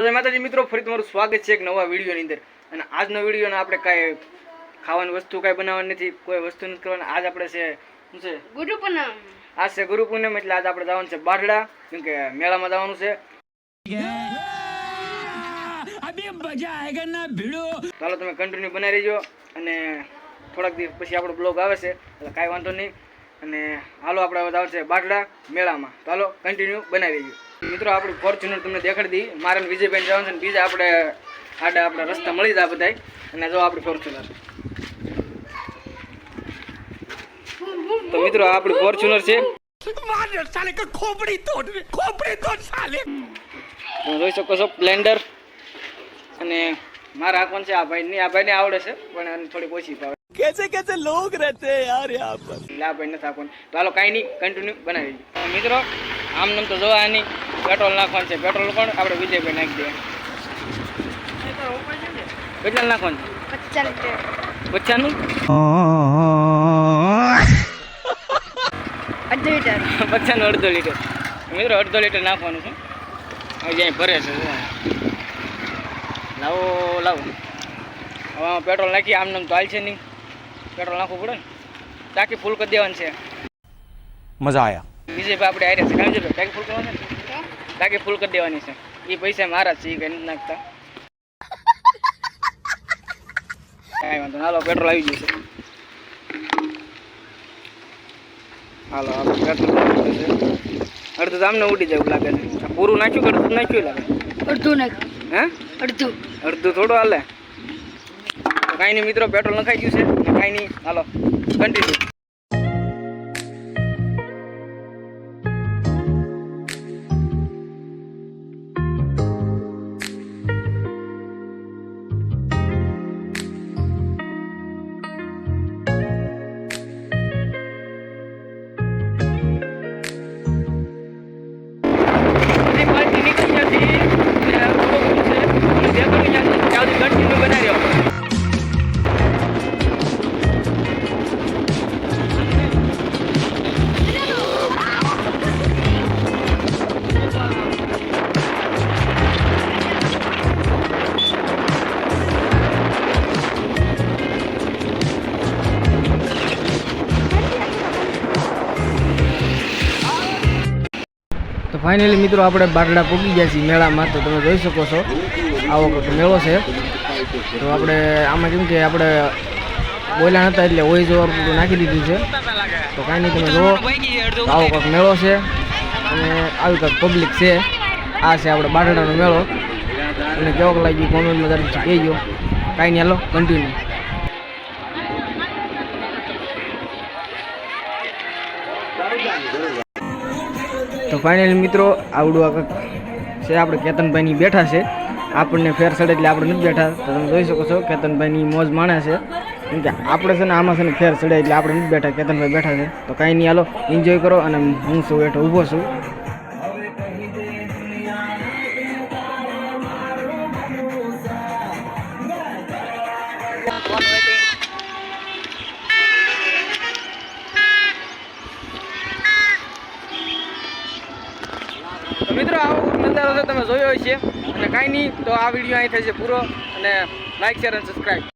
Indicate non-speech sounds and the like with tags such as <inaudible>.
તો જય માતાજી મિત્રો ફરી તમારું સ્વાગત છે એક નવા વિડીયોની અંદર. અને આજનો વિડીયોને આપણે કાંઈ ખાવાની વસ્તુ કાંઈ બનાવવાની નથી કોઈ વસ્તુ નથી કરવાની. આજ આપણે છે શું છે? ગુરુ પૂનમ. આજ છે ગુરુ પૂનમ એટલે આજ આપણે જવાનું છે બાઢડા કેમ કે મેળામાં જવાનું છે. ચાલો તમે કન્ટિન્યુ બનાવી રહેજો અને થોડાક દિવસ પછી આપણો બ્લોગ આવે છે એટલે કાંઈ વાંધો નહીં. અને હાલો આપણે જવાનું છે બાટડા મેળામાં. તો હાલો કન્ટિન્યુ બનાવી દઈએ. મિત્રો આપણું ફોર્ચ્યુનર તમને દેખાડી દઈએ. મારે વિજયભાઈ જવાનું છે બીજા આપણે આડા આપણે રસ્તા મળી જાય બધા અને જો આપણું ફોર્ચ્યુનર તો મિત્રો આ આપણું ફોર્ચ્યુનર છે. જોઈ શકો છો સ્પ્લેન્ડર અને મારા આંખોન છે આ ભાઈ. ની આ ભાઈને આવડે છે પણ થોડી ઓછી ભાવે. कैसे कैसे लोग रहते हैं यार यहाँ पर એટલે આ ભાઈ નથી આપવાનું તો હાલો કાંઈ નહીં કન્ટિન્યુ બનાવી દઈએ મિત્રો આમ નામ તો જોવા નહીં પેટ્રોલ નાખવાનું છે પેટ્રોલ કોણ આપણે વિજયભાઈ નાખી દઈએ કેટલા નાખવાનું પચાસ લીટર પચાસનું અડધો લીટર પચાસનું અડધો લીટર મિત્રો અડધો લીટર નાખવાનું છે હવે જ્યાં ભરે છે જો. લાવો લાવો હવે આમાં પેટ્રોલ નાખી આમ નામ તો હાલ છે નહીં પેટ્રોલ નાખવું પડે ને. ટાંકી ફૂલ કરી દેવાની છે. મજા આવ્યા બીજે આપણે આર્યા છે. ટાંકી ફૂલ કરવાની છે? ટાંકી ફૂલ કરી દેવાની છે. એ પૈસા મારા છે એ કંઈ નાખતા. <laughs> કાંઈ વાંધો હાલો પેટ્રોલ આવી ગયું હાલો હાલો પેટ્રોલ અડધું આમને ઉડી જાય એવું લાગે છે. પૂરું નાખ્યું કે અડધું નાખ્યું લાગે? અડધું નાખ્યું. હે? અડધું. અડધું થોડું હાલે. કાંઈ નહીં મિત્રો પેટ્રોલ નખાઈ ગયું છે. કાંઈ નહીં હાલો કન્ટિન્યુ ફાઇનલી મિત્રો આપણે બારડા પૂગી ગયા છીએ મેળામાં, તો તમે જોઈ શકો છો. આવો મેળો છે. તો આપણે આમાં કેમ કે આપણે બોલ્યા નતા એટલે ઓય જોવા નાખી દીધું છે. તો કાંઈ નહીં, તમે જુઓ. આવો કંઈક મેળો છે. અને આવી કંઈક પબ્લિક છે. આ છે આપણે બારડાનો મેળો. અને કેવોક લાગ્યું કોમેન્ટમાં કહી ગયો કાંઈ નહીં, હાલો કન્ટિન્યુ તો ફાઇનલ મિત્રો, આવડું આ છે. આપણે કેતનભાઈની બેઠા છે. આપણને ફેર સડે એટલે આપણે નથી બેઠા. તો તમે જોઈ શકો છો, કેતનભાઈની મોજ માણે છે. કેમ કે આપણે છે ને આમાં છે ને ફેર સડે એટલે આપણે નથી બેઠા. કેતનભાઈ બેઠા છે. તો કાંઈ નહીં, હાલો એન્જોય કરો અને હું છું, બેઠો, ઊભો છું. છે. જોયો હશે અને કાંઈ નહીં, તો આ વીડિયો અહીં થશે પૂરો. અને લાઈક શેર અને સબસ્ક્રાઈબ